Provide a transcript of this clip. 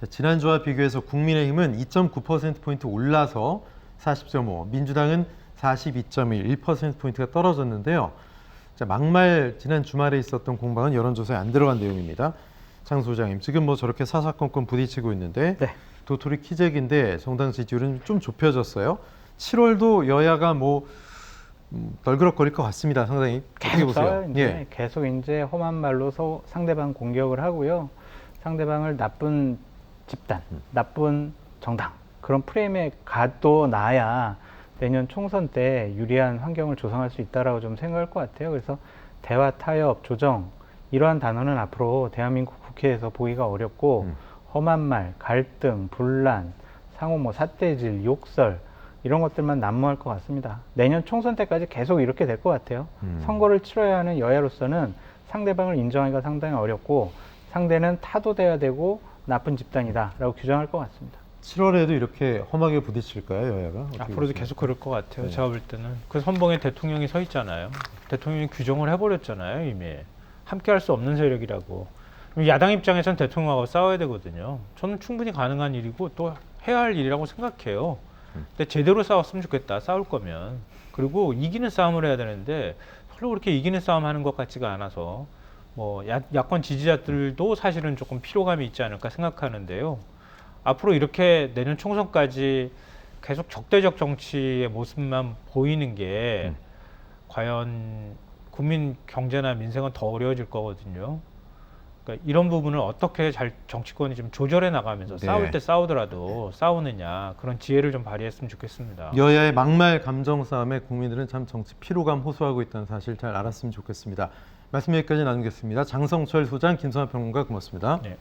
자, 지난주와 비교해서 국민의힘은 2.9%포인트 올라서 40.5, 민주당은 42.1, 1%포인트가 떨어졌는데요. 자, 막말 지난 주말에 있었던 공방은 여론조사에 안 들어간 내용입니다. 장 소장님, 지금 뭐 저렇게 사사건건 부딪히고 있는데 네. 도토리 키재기인데 정당 지지율은 좀 좁혀졌어요. 7월도 여야가 뭐 음, 덜그럭거릴 것 같습니다. 상당히 계속 보세요? 이제 예. 계속 이제 험한 말로 서- 상대방 공격을 하고요. 상대방을 나쁜 집단, 음. 나쁜 정당 그런 프레임에 가둬놔야 내년 총선 때 유리한 환경을 조성할 수 있다라고 좀 생각할 것 같아요. 그래서 대화, 타협, 조정 이러한 단어는 앞으로 대한민국 국회에서 보기가 어렵고 음. 험한 말, 갈등, 분란, 상호 뭐 삿대질, 욕설 이런 것들만 난무할 것 같습니다. 내년 총선 때까지 계속 이렇게 될 것 같아요. 음. 선거를 치러야 하는 여야로서는 상대방을 인정하기가 상당히 어렵고 상대는 타도 돼야 되고 나쁜 집단이다라고 규정할 것 같습니다. 7월에도 이렇게 험하게 부딪힐까요, 여야가? 앞으로도? 계속 그럴 것 같아요. 네. 제가 볼 때는 그 선봉에 대통령이 서 있잖아요. 대통령이 규정을 해버렸잖아요. 이미 함께 할 수 없는 세력이라고. 야당 입장에선 대통령하고 싸워야 되거든요. 저는 충분히 가능한 일이고 또 해야 할 일이라고 생각해요. 음. 근데 제대로 싸웠으면 좋겠다. 싸울 거면 그리고 이기는 싸움을 해야 되는데 별로 그렇게 이기는 싸움 하는 것 같지가 않아서 뭐 야, 야권 지지자들도 사실은 조금 피로감이 있지 않을까 생각하는데요. 앞으로 이렇게 내년 총선까지 계속 적대적 정치의 모습만 보이는 게 음. 과연 국민 경제나 민생은 더 어려워질 거거든요. 그러니까 이런 부분을 어떻게 잘 정치권이 좀 조절해 나가면서 네. 싸울 때 싸우더라도 싸우느냐 그런 지혜를 좀 발휘했으면 좋겠습니다. 여야의 막말 감정 싸움에 국민들은 참 정치 피로감 호소하고 있다는 사실 잘 알았으면 좋겠습니다. 말씀 여기까지 나누겠습니다. 장성철 소장, 김성환 평론가 고맙습니다. 네.